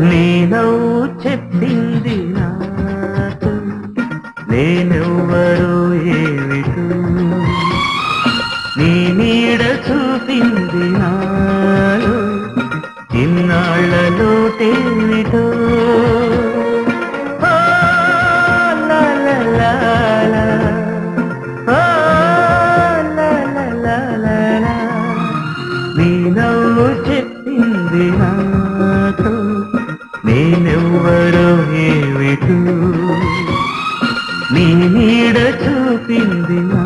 నీ చెప్పింది నాకు నేనెవ్వరు ఏమిటో. నీ నీడ చూపింది నాలో. ఇన్నాళ్ళలో తేమిటో. ఓ, లా, లా, నేనెవ్వరో ఏమిటూ నీ నీడ చూపింది నా